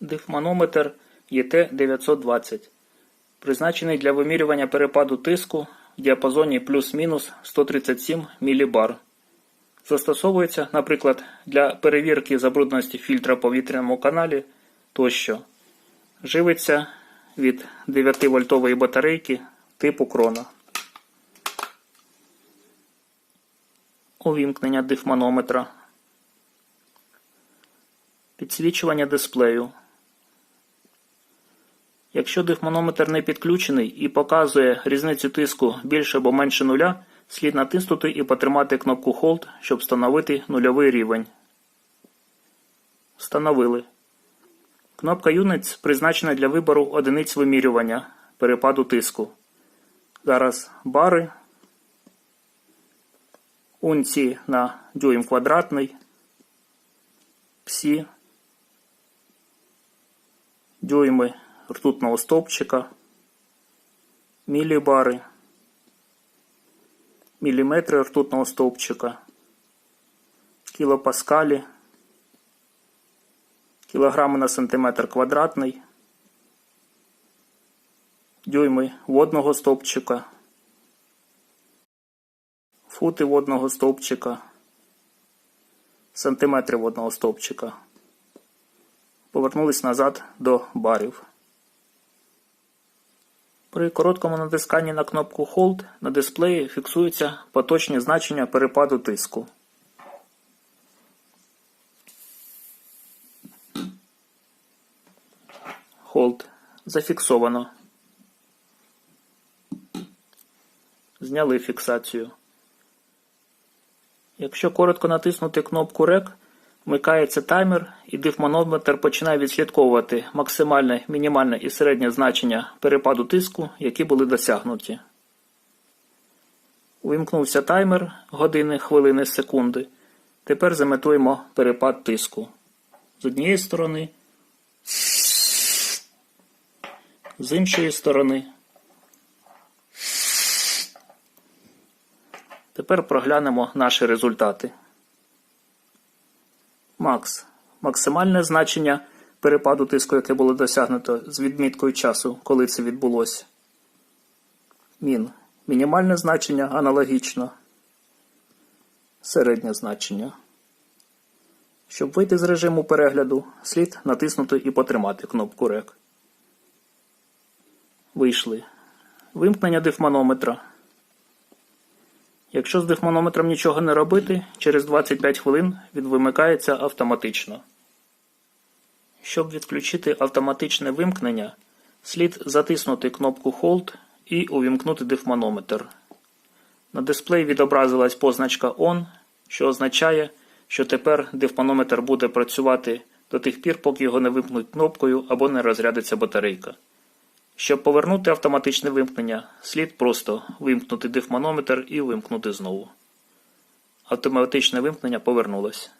Дифманометр ЄТ-920. Призначений для вимірювання перепаду тиску в діапазоні плюс-мінус 137 мілібар. Застосовується, наприклад, для перевірки забрудненості фільтра в повітряному каналі тощо. Живиться від 9-вольтової батарейки типу крона. Увімкнення дифманометра. Підсвічування дисплею. Якщо дифманометр не підключений і показує різницю тиску більше або менше нуля, слід натиснути і потримати кнопку Hold, щоб встановити нульовий рівень. Встановили. Кнопка Units призначена для вибору одиниць вимірювання перепаду тиску. Зараз бари. Унці на дюйм квадратний. Псі. Дюйми ртутного стовпчика. Мілібари. Міліметри ртутного стовпчика. Кілопаскалі. Кілограми на сантиметр квадратний. Дюйми водного стовпчика. Фути водного стовпчика. Сантиметри водного стовпчика. Повернулись назад до барів. При короткому натисканні на кнопку Hold на дисплеї фіксуються поточні значення перепаду тиску. Hold. Зафіксовано. Зняли фіксацію. Якщо коротко натиснути кнопку REC, вмикається таймер і дифманометр починає відслідковувати максимальне, мінімальне і середнє значення перепаду тиску, які були досягнуті. Увімкнувся таймер години, хвилини, секунди. Тепер заметуємо перепад тиску. З однієї сторони, з іншої сторони. Тепер проглянемо наші результати. Макс. Максимальне значення перепаду тиску, яке було досягнуто з відміткою часу, коли це відбулося. Мін. Мінімальне значення аналогічно. Середнє значення. Щоб вийти з режиму перегляду, слід натиснути і потримати кнопку REC. Вийшли. Вимкнення дифманометра. Якщо з дифманометром нічого не робити, через 25 хвилин він вимикається автоматично. Щоб відключити автоматичне вимкнення, слід затиснути кнопку Hold і увімкнути дифманометр. На дисплеї відобразилась позначка ON, що означає, що тепер дифманометр буде працювати до тих пір, поки його не вимкнуть кнопкою або не розрядиться батарейка. Щоб повернути автоматичне вимкнення, слід просто вимкнути дифманометр і вимкнути знову. Автоматичне вимкнення повернулось.